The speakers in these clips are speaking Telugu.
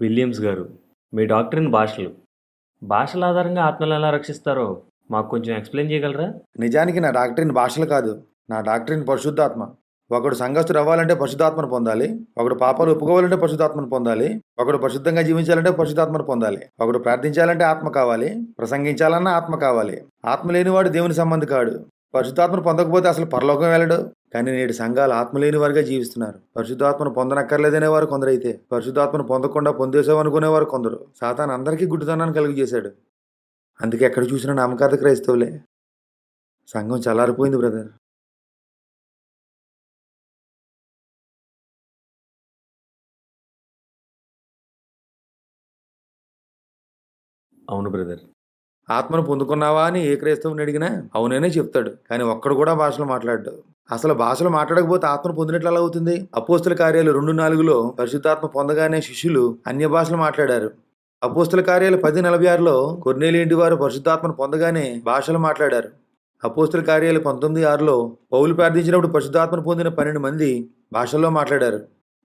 విలియమ్స్ గారు. మీ డాక్టర్ని భాషలు. భాషల ఆధారంగా ఆత్మలు ఎలా రక్షిస్తారో మాకు కొంచెం ఎక్స్ప్లెయిన్ చేయగలరా? నిజానికి నా డాక్టరీన్ భాషలు కాదు. నా డాక్టరీన్ పరిశుద్ధాత్మ. ఒకడు సంఘస్థుడు అవ్వాలంటే పరిశుద్ధాత్మను పొందాలి. ఒకడు పాపాలు ఒప్పుకోవాలంటే పరిశుద్ధాత్మను పొందాలి. ఒకడు పరిశుద్ధంగా జీవించాలంటే పరిశుద్ధాత్మను పొందాలి. ఒకడు ప్రార్థించాలంటే ఆత్మ కావాలి. ప్రసంగించాలన్నా ఆత్మ కావాలి. ఆత్మ లేనివాడు దేవుని సంబంధి కాడు. పరిశుద్ధాత్మను పొందకపోతే అసలు పరలోకం వెళ్ళడు. కానీ నేటి సంఘాలు ఆత్మలేని వారిగా జీవిస్తున్నారు. పరిశుద్ధాత్మను పొందనక్కర్లేదనే వారు కొందరైతే పరిశుద్ధాత్మను పొందకుండా పొందేసామనుకునేవారు కొందరు. సాతాన్ అందరికీ గుడ్డుతనాన్ని కలుగు చేశాడు అందుకే ఎక్కడ చూసినా నామకార్థ క్రైస్తవులే. సంఘం చల్లారిపోయింది బ్రదర్. అవును బ్రదర్. ఆత్మను పొందుకున్నావా అని ఏ క్రైస్తవుని అడిగినా అవుననే చెప్తాడు. కానీ ఒక్కడు కూడా భాషలు మాట్లాడు అసలు భాషలు మాట్లాడకపోతే ఆత్మను పొందినట్లు ఎలా అవుతుంది? అపోస్తుల కార్యాలు రెండు నాలుగులో పరిశుద్ధాత్మ పొందగానే శిష్యులు అన్య భాషలు మాట్లాడారు. అపోస్తుల కార్యాలు పది నలభై ఆరులో కొర్నేలి ఇంటి వారు పరిశుద్ధాత్మను పొందగానే భాషలు మాట్లాడారు. అపోస్తుల కార్యాలు పంతొమ్మిది ఆరులో పౌలు ప్రార్థించినప్పుడు పరిశుద్ధాత్మను పొందిన పన్నెండు మంది భాషల్లో మాట్లాడారు.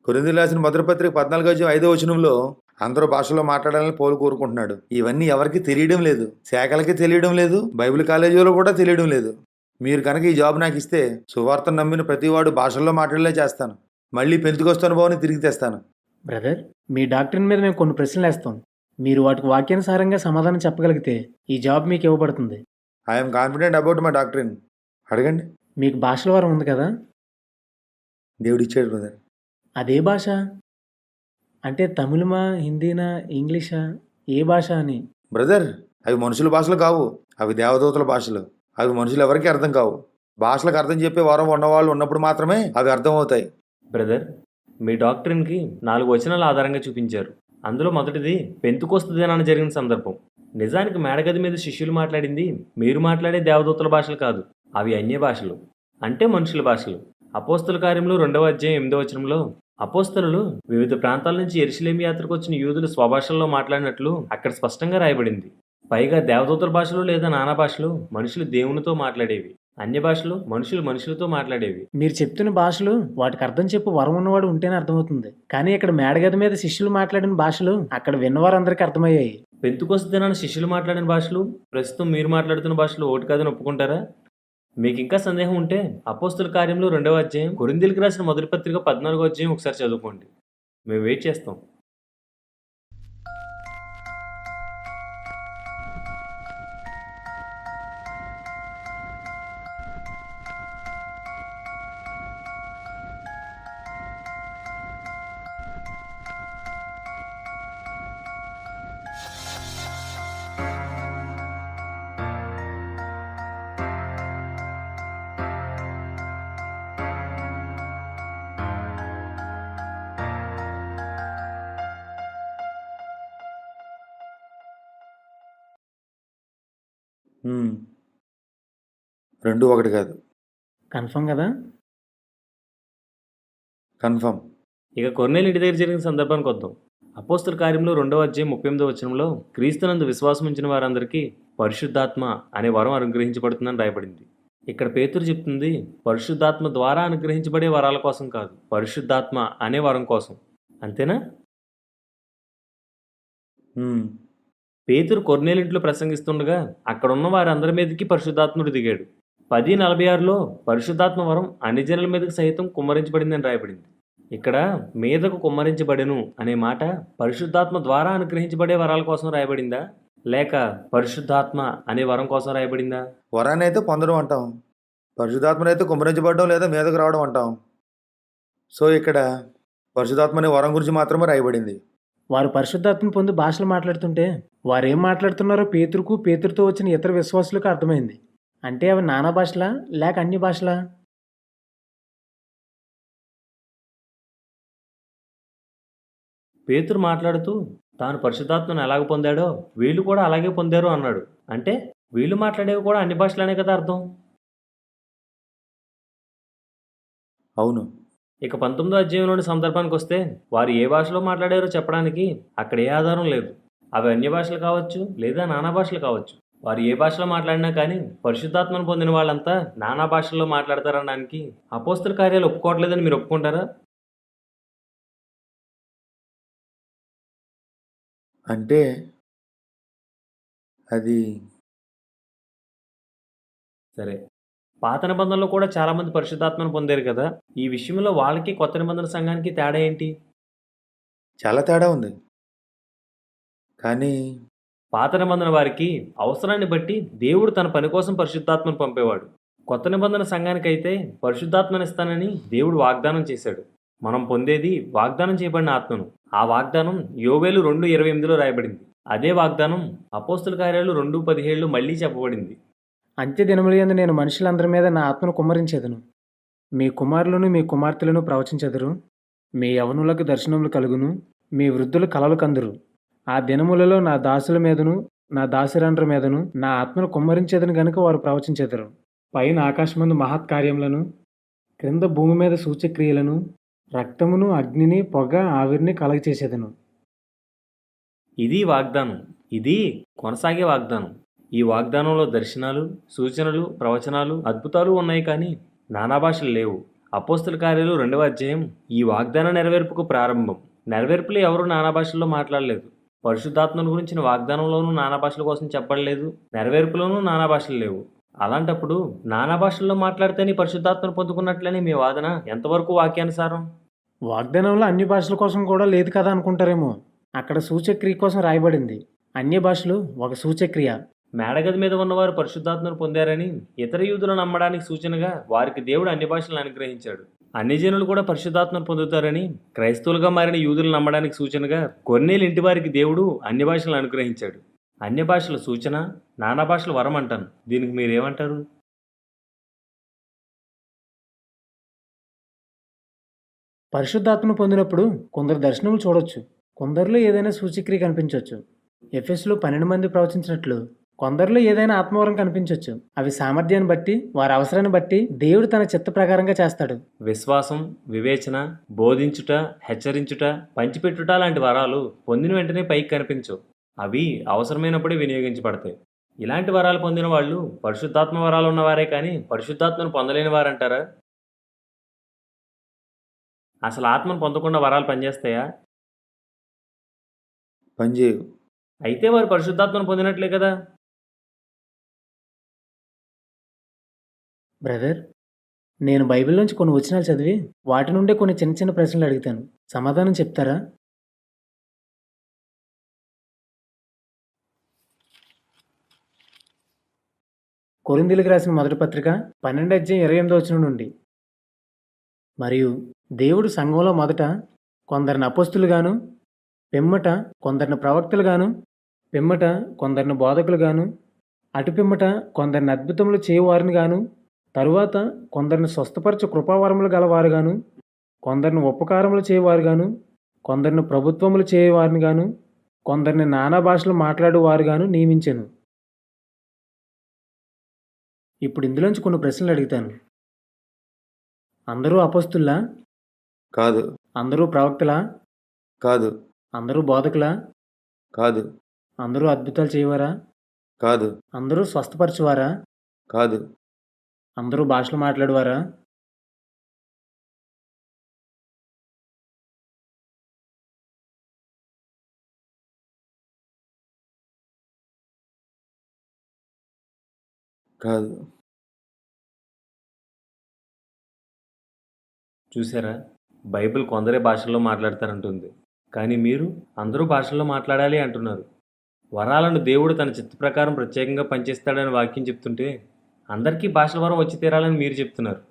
కొరింది రాసిన భద్రపత్రిక పద్నాలుగు ఐదో వచనంలో అందరూ భాషలో మాట్లాడాలని పౌలు కోరుకుంటున్నాడు. ఇవన్నీ ఎవరికి తెలియడం లేదు. శాఖలకి తెలియడం లేదు. బైబిల్ కాలేజీలో కూడా తెలియడం లేదు. మీరు కనుక ఈ జాబ్ నాకు ఇస్తే సువార్తను నమ్మిన ప్రతివాడు భాషల్లో మాట్లాడలే చేస్తాను. మళ్ళీ పెంతుకొస్తాను బావని తిరిగి తెస్తాను. బ్రదర్ మీ డాక్టరీన్ మీద మేము కొన్ని ప్రశ్నలు వేస్తాం. మీరు వాటికి వాక్యానుసారంగా సమాధానం చెప్పగలిగితే ఈ జాబ్ మీకు ఇవ్వబడుతుంది. I'm confident about my doctrine అడగండి. మీకు భాషల వారం ఉంది కదా? దేవుడు ఇచ్చాడు బ్రదర్. అదే భాష? అంటే తమిళమా హిందీనా ఇంగ్లీషా ఏ భాష అని? బ్రదర్ అవి మనుషుల భాషలు కావు. అవి దేవదూతల భాషలు. అవి మనుషులు ఎవరికి అర్థం కావు. భాషలకు అర్థం చెప్పే వారం ఉన్నవాళ్ళు ఉన్నప్పుడు మాత్రమే అవి అర్థం అవుతాయి బ్రదర్ మీ డాక్టరీన్కి నాలుగు వచనాల ఆధారంగా చూపించారు. అందులో మొదటిది పెంతుకొస్తు దినాన జరిగిన సందర్భం. నిజానికి మేడగది మీద శిష్యులు మాట్లాడింది మీరు మాట్లాడే దేవదూతల భాషలు కాదు. అవి అన్య భాషలు. అంటే మనుషుల భాషలు. అపోస్తల కార్యంలో రెండవ అధ్యాయం ఎనిమిదవ వచనంలో అపోస్తలు వివిధ ప్రాంతాల నుంచి ఎరుసలేమి యాత్రకు వచ్చిన యూదులు స్వభాషల్లో మాట్లాడినట్లు అక్కడ స్పష్టంగా రాయబడింది. పైగా దేవదూతల భాషలు లేదా నానా భాషలు మనుషులు దేవునితో మాట్లాడేవి. అన్య భాషలు మనుషులు మనుషులతో మాట్లాడేవి. మీరు చెప్తున్న భాషలు వాటికి అర్థం చెప్పు వరం ఉన్నవాడు ఉంటేనే అర్థమవుతుంది. కానీ ఇక్కడ మేడగది మీద శిష్యులు మాట్లాడిన భాషలు అక్కడ విన్నవారందరికీ అర్థమయ్యాయి. పెంతుకొస్తు దినాన శిష్యులు మాట్లాడిన భాషలు ప్రస్తుతం మీరు మాట్లాడుతున్న భాషలు ఒకటి కాదని ఒప్పుకుంటారా? మీకు ఇంకా సందేహం ఉంటే అపోస్తుల కార్యంలో రెండవ అధ్యాయం కొరిందీలకు రాసిన మొదటి పత్రిక పద్నాలుగో అధ్యాయం ఒకసారి చదువుకోండి. మేము వెయిట్ చేస్తాం. హ్మ్. రెండు ఒకటి కాదు. కన్ఫర్మ్ కదా? కన్ఫర్మ్. ఇక కొర్నేలు ఇంటి దగ్గర జరిగిన సందర్భానికి వద్దాం. అపోస్తుల కార్యంలో రెండవ అధ్యాయం ముప్పై ఎనిమిదో వచనంలో క్రీస్తునందు విశ్వాసం ఉంచిన వారందరికీ పరిశుద్ధాత్మ అనే వరం అనుగ్రహించబడుతుందని రాయబడింది. ఇక్కడ పేతురు చెప్తుంది పరిశుద్ధాత్మ ద్వారా అనుగ్రహించబడే వరాల కోసం కాదు పరిశుద్ధాత్మ అనే వరం కోసం. అంతేనా? హ్మ్. పేతురు కొర్నేలింట్లో ప్రసంగిస్తుండగా అక్కడున్న వారందరి మీదకి పరిశుద్ధాత్ముడు దిగాడు. పది నలభై ఆరులో పరిశుద్ధాత్మ వరం అన్ని జనుల మీదకి సైతం కుమ్మరించబడిందని రాయబడింది. ఇక్కడ మీదకు కుమ్మరించబడెను అనే మాట పరిశుద్ధాత్మ ద్వారా అనుగ్రహించబడే వరాల కోసం రాయబడిందా? లేక పరిశుద్ధాత్మ అనే వరం కోసం రాయబడిందా? వరాన్ని అయితే పొందడం అంటాం. పరిశుధాత్మని అయితే కుమ్మరించబడడం లేదా మీదకు రావడం అంటాం. సో ఇక్కడ పరిశుధాత్మ అనే వరం గురించి మాత్రమే రాయబడింది. వారు పరిశుద్ధాత్మను పొంది భాషలు మాట్లాడుతుంటే వారు మాట్లాడుతున్నారో పేతురుకు పేతురుతో వచ్చిన ఇతర విశ్వాసులకు అర్థమైంది. అంటే అవి నానా భాషలా లేక అన్ని భాషలా? పేతురు మాట్లాడుతూ తాను పరిశుద్ధాత్మను ఎలాగ పొందాడో వీళ్ళు కూడా అలాగే పొందారు అన్నాడు. అంటే వీళ్ళు మాట్లాడేవి కూడా అన్ని భాషలనే కదా అర్థం? అవును. ఇక పంతొమ్మిదో అధ్యాయంలోని సందర్భానికి వస్తే వారు ఏ భాషలో మాట్లాడారో చెప్పడానికి అక్కడ ఏ ఆధారం లేదు. అవి అన్య భాషలు కావచ్చు లేదా నానా భాషలు కావచ్చు. వారు ఏ భాషలో మాట్లాడినా కానీ పరిశుద్ధాత్మను పొందిన వాళ్ళంతా నానా భాషల్లో మాట్లాడతారనడానికి అపోస్తుల కార్యాలు ఒప్పుకోవట్లేదని మీరు ఒప్పుకుంటారా? అంటే అది సరే. పాత నిబంధనలో కూడా చాలామంది పరిశుద్ధాత్మను పొందారు కదా. ఈ విషయంలో వాళ్ళకి కొత్త నిబంధన సంఘానికి తేడా ఏంటి? చాలా తేడా ఉంది. కానీ పాత నిబంధన వారికి అవసరాన్ని బట్టి దేవుడు తన పని కోసం పరిశుద్ధాత్మను పంపేవాడు. కొత్త నిబంధన సంఘానికైతే పరిశుద్ధాత్మని ఇస్తానని దేవుడు వాగ్దానం చేశాడు. మనం పొందేది వాగ్దానం చేయబడిన ఆత్మను. ఆ వాగ్దానం యోవేలు రెండు ఇరవై ఎనిమిదిలో రాయబడింది. అదే వాగ్దానం అపోస్తుల కార్యాలు రెండు పదిహేళ్ళు మళ్ళీ చెప్పబడింది. అంత్య దినములందు నేను మనుషులందరి మీద నా ఆత్మను కుమ్మరించెదను. మీ కుమారులను మీ కుమార్తెలను ప్రవచించెదరు. మీ యవనులకు దర్శనములు కలుగును. మీ వృద్ధులు కలలు కందురు. ఆ దినములలో నా దాసుల మీదను నా దాసిరండ్ర మీదను నా ఆత్మను కుమ్మరించేదని గనుక వారు ప్రవచించెదరు. పైన ఆకాశమందు మహత్కార్యములను క్రింద భూమి మీద సూచక్రియలను రక్తమును అగ్నిని పొగ ఆవిరిని కలగచేసేదను. ఇది వాగ్దానం. ఇది కొనసాగే వాగ్దానం. ఈ వాగ్దానంలో దర్శనాలు సూచనలు ప్రవచనాలు అద్భుతాలు ఉన్నాయి కానీ నానా భాషలు లేవు. అపోస్తుల కార్యాలు రెండవ అధ్యాయం ఈ వాగ్దాన నెరవేర్పుకు ప్రారంభం. నెరవేర్పులు ఎవరు నానా భాషల్లో మాట్లాడలేదు. పరిశుద్ధాత్మను గురించిన వాగ్దానంలోనూ నానా భాషల కోసం చెప్పడలేదు నెరవేర్పులోనూ నానా భాషలు లేవు. అలాంటప్పుడు నానా భాషల్లో మాట్లాడితేనే పరిశుద్ధాత్మను పొందుకున్నట్లని మీ వాదన ఎంతవరకు వాక్యానుసారం? వాగ్దానంలో అన్ని భాషల కోసం కూడా లేదు కదా అనుకుంటారేమో. అక్కడ సూచక్రియ కోసం రాయబడింది. అన్య భాషలు ఒక సూచక్రియ. మేడగది మీద ఉన్నవారు పరిశుద్ధాత్మను పొందారని ఇతర యూదులు నమ్మడానికి సూచనగా వారికి దేవుడు అన్ని భాషలను అనుగ్రహించాడు. అన్ని జనులు కూడా పరిశుద్ధాత్మను పొందుతారని క్రైస్తవులుగా మారిన యూదులు నమ్మడానికి సూచనగా కొన్నేళ్ళు ఇంటి వారికి దేవుడు అన్ని భాషలను అనుగ్రహించాడు. అన్య భాషల సూచన నానా భాషల వరం అంటాను. దీనికి మీరేమంటారు? పరిశుద్ధాత్మను పొందినప్పుడు కొందరు దర్శనములు చూడొచ్చు. కొందరిలో ఏదైనా సూచక్రియ కనిపించవచ్చు ఎఫ్ఎస్లో పన్నెండు మంది ప్రవచించినట్లు కొందరిలో ఏదైనా ఆత్మవరం కనిపించవచ్చు అవి సామర్థ్యాన్ని బట్టి వారి అవసరాన్ని బట్టి దేవుడు తన చిత్త ప్రకారంగా చేస్తాడు. విశ్వాసం వివేచన బోధించుట హెచ్చరించుట పంచిపెట్టుట లాంటి వరాలు పొందిన వెంటనే పైకి కనిపించవు. అవి అవసరమైనప్పుడే వినియోగించబడతాయి. ఇలాంటి వరాలు పొందిన వాళ్ళు పరిశుద్ధాత్మ వరాలు ఉన్నవారే కానీ పరిశుద్ధాత్మను పొందలేని వారంటారా? అసలు ఆత్మను పొందకుండా వరాలు పనిచేస్తాయా? పనిచేయవు. అయితే వారు పరిశుద్ధాత్మను పొందినట్లే కదా. బ్రదర్ నేను బైబిల్ నుంచి కొన్ని వచనాలు చదివి వాటి నుండే కొన్ని చిన్న చిన్న ప్రశ్నలు అడుగుతాను. సమాధానం చెప్తారా? కొరిందీలకు రాసిన మొదటి పత్రిక పన్నెండు అధ్యాయం ఇరవై ఎనిమిది వచనం నుండి. మరియు దేవుడు సంఘంలో మొదట కొందరిని అపస్తులుగాను పిమ్మట కొందరిని ప్రవక్తలుగాను పిమ్మట కొందరిని బోధకులుగాను అటు పిమ్మట కొందరిని అద్భుతములు చేయవారిని గాను తరువాత కొందరిని స్వస్థపరచు కృపావరములు గలవారుగాను కొందరిని ఉపకారములు చేయవారుగాను కొందరిని ప్రభుత్వములు చేయవారిని గాను కొందరిని నానా భాషలు మాట్లాడేవారుగాను నియమించాను. ఇప్పుడు ఇందులోంచి కొన్ని ప్రశ్నలు అడుగుతాను. అందరూ అపస్తుల్లా కాదు. అందరూ ప్రవక్తలా? కాదు. అందరూ బోధకులా? కాదు. అందరూ అద్భుతాలు చేయవారా? కాదు. అందరూ స్వస్థపరచువారా? కాదు. అందరూ భాషలు మాట్లాడేవారా? కాదు. చూసారా? బైబిల్ కొందరే భాషల్లో మాట్లాడతారంటుంది. కానీ మీరు అందరూ భాషల్లో మాట్లాడాలి అంటున్నారు. వరాలను దేవుడు తన చిత్త ప్రకారం ప్రత్యేకంగా పనిచేస్తాడని వాక్యం చెప్తుంటే అందరికీ భాషల వరం వచ్చి తీరాలని మీరు చెప్తున్నారు.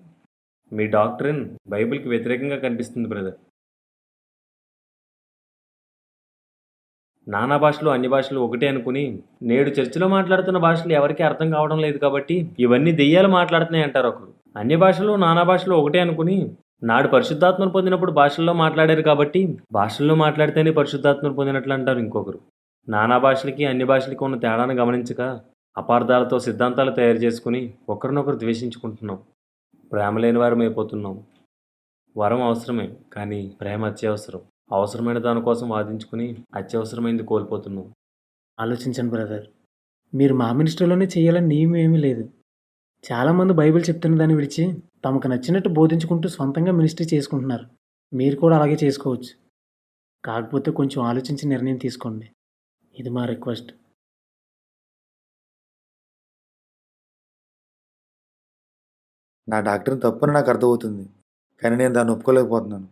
మీ డాక్టరిన్ బైబిల్కి వ్యతిరేకంగా కనిపిస్తుంది బ్రదర్. నానా భాషలు అన్ని భాషలు ఒకటే అనుకుని నేడు చర్చిలో మాట్లాడుతున్న భాషలు ఎవరికీ అర్థం కావడం లేదు కాబట్టి ఇవన్నీ దెయ్యాలు మాట్లాడుతున్నాయి అంటారు ఒకరు. అన్ని భాషలు నానా భాషలు ఒకటే అనుకుని నాడు పరిశుద్ధాత్మను పొందినప్పుడు భాషల్లో మాట్లాడారు కాబట్టి భాషల్లో మాట్లాడితేనే పరిశుద్ధాత్మను పొందినట్లు అంటారు ఇంకొకరు. నానా భాషలకి అన్ని భాషలకి ఉన్న తేడాను గమనించక అపార్థాలతో సిద్ధాంతాలు తయారు చేసుకుని ఒకరినొకరు ద్వేషించుకుంటున్నాం. ప్రేమ లేని వారం అయిపోతున్నాం వరం అవసరమే కానీ ప్రేమ అత్యవసరం. అవసరమైన దానికోసం వాదించుకుని అత్యవసరమైంది కోల్పోతున్నాం. ఆలోచించండి బ్రదర్. మీరు మా మినిస్టర్లోనే చేయాలని నియమం ఏమీ లేదు. చాలామంది బైబిల్ చెప్తున్న దాన్ని విడిచి తమకు నచ్చినట్టు బోధించుకుంటూ సొంతంగా మినిస్ట్రీ చేసుకుంటున్నారు. మీరు కూడా అలాగే చేసుకోవచ్చు. కాకపోతే కొంచెం ఆలోచించి నిర్ణయం తీసుకోండి. ఇది మా రిక్వెస్ట్. నా డాక్టర్ని తప్పని నాకు అర్థమవుతుంది. కానీ నేను దాన్ని ఒప్పుకోలేకపోతున్నాను.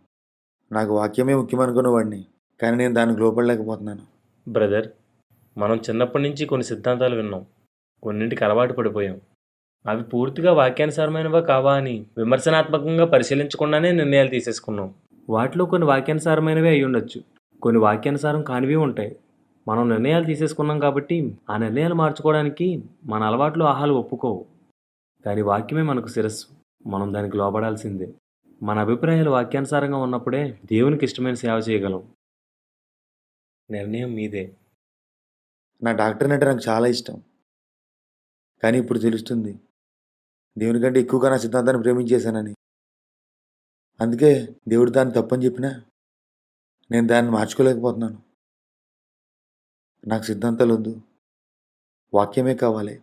నాకు వాక్యమే ముఖ్యమనుకునేవాడిని కానీ నేను దానికి లోపడలేకపోతున్నాను. బ్రదర్ మనం చిన్నప్పటి నుంచి కొన్ని సిద్ధాంతాలు విన్నాం. కొన్నింటికి అలవాటు పడిపోయాం. అవి పూర్తిగా వాక్యానుసారమైనవా కావా అని విమర్శనాత్మకంగా పరిశీలించకుండానే నిర్ణయాలు తీసేసుకున్నాం. వాటిలో కొన్ని వాక్యానుసారమైనవి అయి ఉండొచ్చు. కొన్ని వాక్యానుసారం కానివి ఉంటాయి. మనం నిర్ణయాలు తీసేసుకున్నాం కాబట్టి ఆ నిర్ణయాలు మార్చుకోవడానికి మన అలవాట్లు ఆహాలు ఒప్పుకోవు. కానీ వాక్యమే మనకు శిరస్సు. మనం దానికి లోపడాల్సిందే మన అభిప్రాయాలు వాక్యానుసారంగా ఉన్నప్పుడే దేవునికి ఇష్టమైన సేవ చేయగలం. నిర్ణయం మీదే. నా డాక్టర్ని అంటే నాకు చాలా ఇష్టం. కానీ ఇప్పుడు తెలుస్తుంది. దేవుని కంటే ఎక్కువగా నా సిద్ధాంతాన్ని ప్రేమించేశానని. అందుకే దేవుడు దాన్ని తప్పని చెప్పినా నేను దాన్ని మార్చుకోలేకపోతున్నాను. నాకు సిద్ధాంతాలు వద్దు. వాక్యమే కావాలి.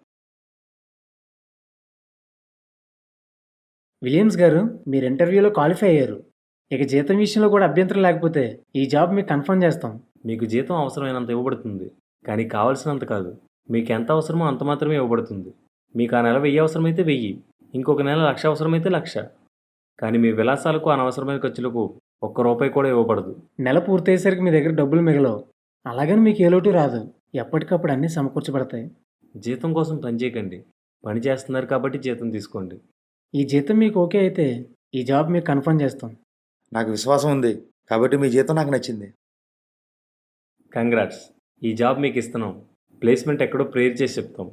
విలియమ్స్ గారు మీరు ఇంటర్వ్యూలో క్వాలిఫై అయ్యారు. ఇక జీతం విషయంలో కూడా అభ్యంతరం లేకపోతే ఈ జాబ్ మీకు కన్ఫర్మ్ చేస్తాం. మీకు జీతం అవసరమైనంత ఇవ్వబడుతుంది. కానీ కావలసినంత కాదు. మీకు ఎంత అవసరమో అంత మాత్రమే ఇవ్వబడుతుంది. మీకు ఆ నెల వెయ్యి అవసరమైతే వెయ్యి. ఇంకొక నెల లక్ష అవసరమైతే లక్ష. కానీ మీ విలాసాలకు అనవసరమైన ఖర్చులకు ఒక్క రూపాయి కూడా ఇవ్వబడదు. నెల పూర్తయ్యేసరికి మీ దగ్గర డబ్బులు మిగలవు. అలాగని మీకు ఏ లోటు రాదు. ఎప్పటికప్పుడు అన్నీ సమకూర్చబడతాయి. జీతం కోసం పని చేయకండి. పని చేస్తున్నారు కాబట్టి జీతం తీసుకోండి. ఈ జీతం మీకు ఓకే అయితే ఈ జాబ్ మీకు కన్ఫర్మ్ చేస్తాం నాకు విశ్వాసం ఉంది. కాబట్టి మీ జీతం నాకు నచ్చింది. కంగ్రాట్స్. ఈ జాబ్ మీకు ఇస్తున్నాం. ప్లేస్మెంట్ ఎక్కడో ప్రేర్ చేసి చెప్తాం.